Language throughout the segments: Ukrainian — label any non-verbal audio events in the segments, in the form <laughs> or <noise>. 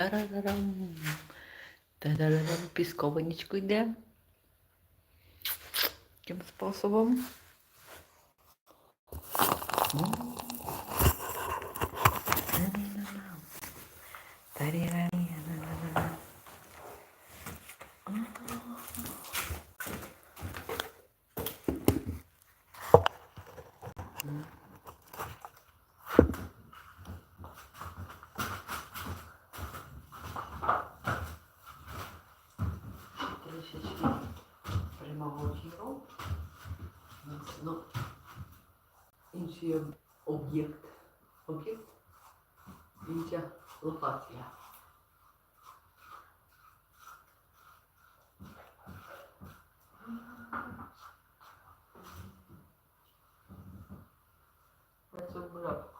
Тарарарам. Тарарарам. Пісковонечку йде. Таким способом. Тарарарам. Ну, інший об- об'єкт. Об'єкт. Інша локація. what we're Добрий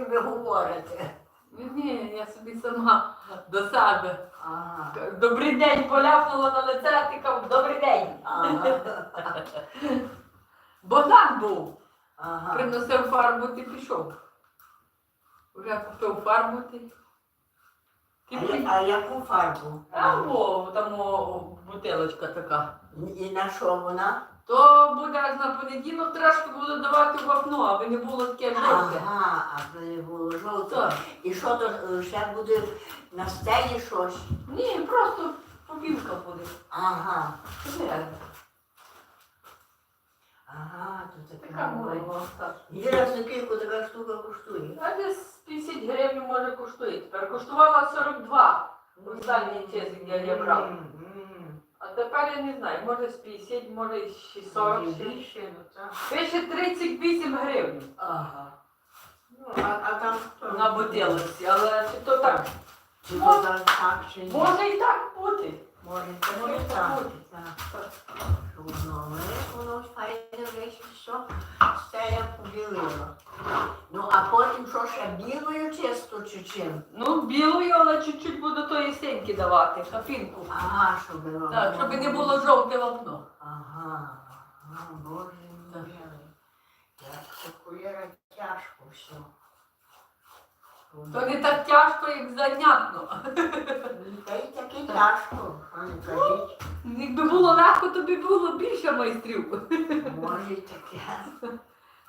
з ви говорите. Ні, ні, я собі сама до себе. Ага. Добрий день, поляпнула на лице, а ти кажу, добрий день. Ага. Богдан був. Ага. Приносив фарбу, ти пішов. Вже купив фарбу ти. Ти А, а яку фарбу? А во, там о, бутилочка така. І на що вона? То буде аж на понеділок трошки буду давати в окно, аби не було таке жовте. Ага, а це не було жовто. Так. І що то е, ще буде на стелі щось? Ні, просто побілка буде. Ага. Ага, то така така була. була. так. Є скільки така штука коштує? А десь 50 гривень може коштує. Тепер коштувала 42. Останній чесик я брав. А тепер я не знаю, може з 50, може з 40. Може, більше, ну. Пише 38 гривень Ага. Ну, а, а там хто? на бутилці, але чи то так? Чи то так, чи ні? Може і так бути. Бути. Так. Що Воно, але файне вийшло, що стеля побілила. Ну, а потім що ще білою чисто чи чим? Ну, білою, але чуть-чуть буду тої синьки давати, кафінку. Ага, щоб воно. Так, щоб не було жовте вапно. Ага, ага, боже мій. Як такое тяжко все. То не так тяжко, як занятно. Та й таки тяжко, а не кажіть. Якби було легко, то би було більше майстрів. Може й таке.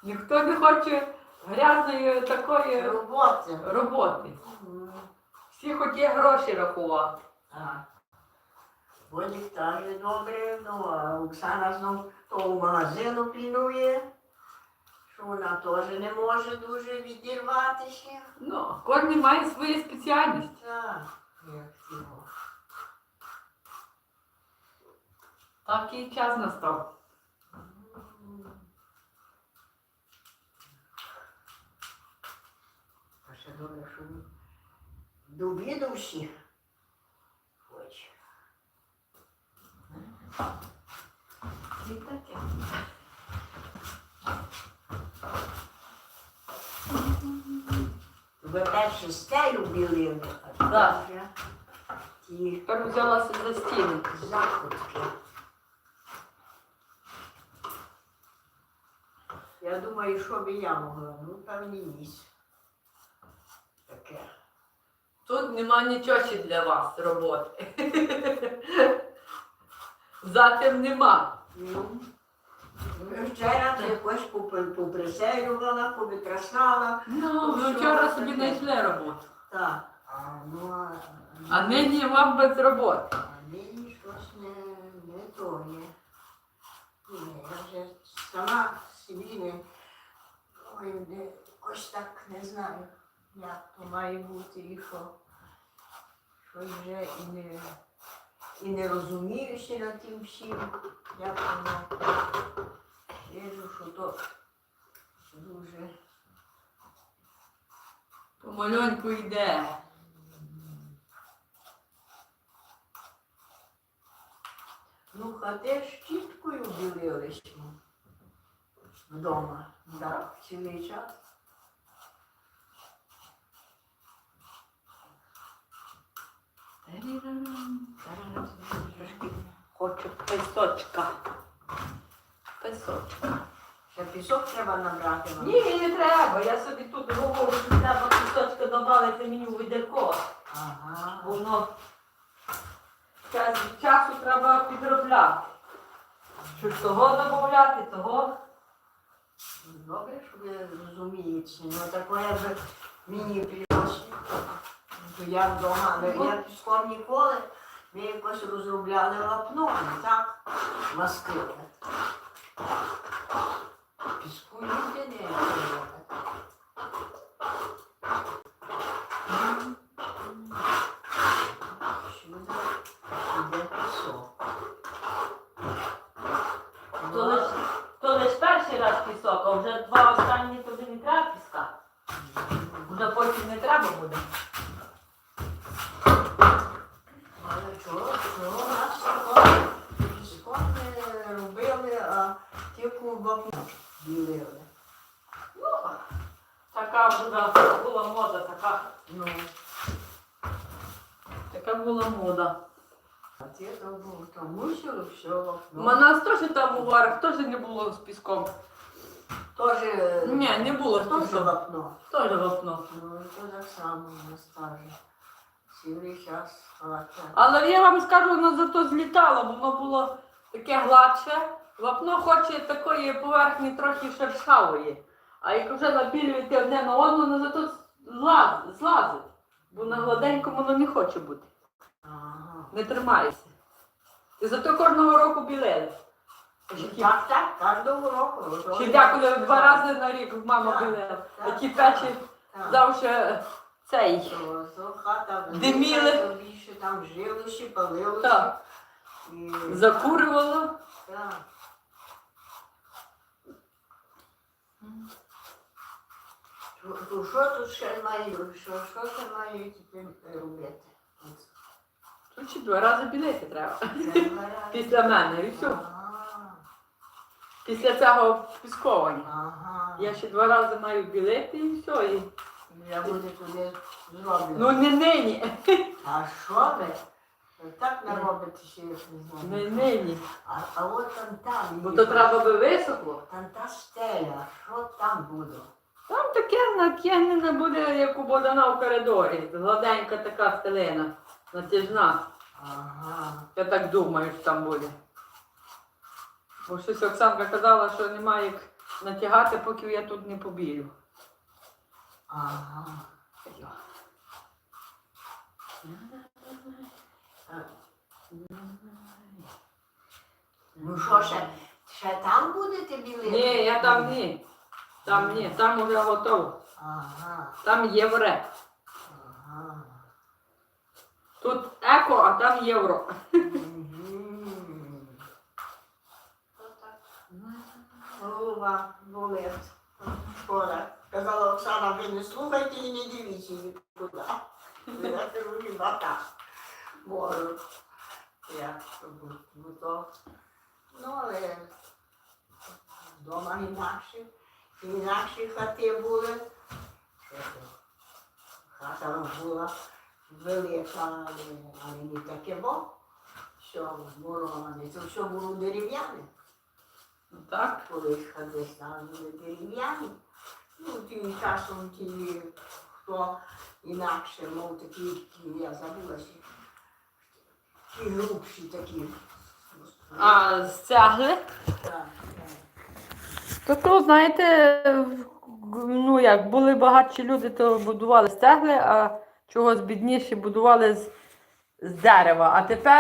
Ніхто не хоче грязної такої роботи. М. Всі хочуть гроші рахувати. Так. Бодік теж добре, ну а Оксана знов того магазину пінує, що вона теж не може дуже відірватися. Ну, кожен має свою спеціальність. Так, як. Такий час настав. А ще добре, що до обіду всі хоче. І таке. Стелю білили, Так. тепер Тепер взялася за стіни. закутки. Я думаю, що би я могла, ну певні ніс. Таке. Тут нема нічого для вас роботи. <laughs> Затем нема. Ну, вчора то якось попри- поприселювала, повикрасала. Ну, ви вчора собі знайшли роботу. Так. А, ну, а, А нині вам без роботи. а нині щось не, не то є. Ні, я вже сама собі не ой, не, ось так не знаю, як то має бути і що. Щось вже і не, і не розуміюся над тим всім, як воно. Вірю, що то дуже. Помаленьку йде. Ну, а де ж чіткою дивились вдома, так, цілий час. Хочу песочка. Песочка. Ще пісок треба набрати вам. Ні, не треба. Я собі тут говорю, що треба пісочка додати мені у відерко. Ага. Воно час від часу треба підробляти. Що того додати, того. Добре, що ви розумієте. Ну таке якби мені приносить. То я вдома, але я піском ніколи. Ми якось розробляли лапно, не так? Мастили. Піску ніде не робили. Сюди йде пісок. То лиш, то лиш перший раз пісок, а вже два останні туди не треба піска. Вже потім не треба буде. Але чого, чого нас такого піском не робили, а тільки вапно білили. Ну, така була, була мода, така, Ну, така була мода. а ті то був, то мусили все. У нас теж там у варах теж не було з піском. Тоже, Ні, не було з теж піском. вапно. Теж вапно. Ну, і то так само у нас теж. Час. Але я вам скажу, воно зато злітало, бо воно було таке гладше. Вапно хоче такої поверхні трохи шершавої. А як вже напілюєте одне на одне, воно зато злаз- злазить. Бо на гладенькому воно не хоче бути. Не тримається. І зато кожного року білили. Так, так, кожного року. Ще дякую два рази на рік мама Так, білила. А ті печі завжди цей. Диміли. там жилося, палилося. Закурювало. Так. То що тут ще що, що ще тепер робити? Тут ще два рази білити треба. <laughs> Після мене і все. Ага, Після цього пісковані. ага. Я ще два рази маю білити і все. І... Я буду туди зроблю. Ну не нині. А що ви? Так не робите, що я ж не Не нині. А, а от там там. Бо то треба би висохло. Там та стеля, що там буде? Там таке накинене буде, як у Богдана в коридорі. Гладенька така стелина. Натяжна. Ага. Я так думаю, що там буде. Бо щось Оксанка казала, що немає як натягати, поки я тут не побілю. Ага. Ну що ще? Ще там будете білити? Ні, я там ні. Там ні, там уже готово. Ага. Там євре. Ага. Тут еко, а там євро. Мгм. Голова болить. Шкода. Казала Оксана, ви не слухайте і не дивіться нікуди. Я кажу, хіба так. Можу. Як то буде? Ну то, ну але вдома інакші хати були. Хата була велика, але, не таке бо. Що було, не це все було дерев'яне. Ну, Так. Колись хати ставили дерев'яні. Ну, тим часом ті, хто інакше, мов такі, ті, я забулася, ті грубші такі. А з цегли? Так, так. Тобто, знаєте, ну як, були багатші люди, то будували з цегли, а чогось бідніші будували з, з дерева. А тепер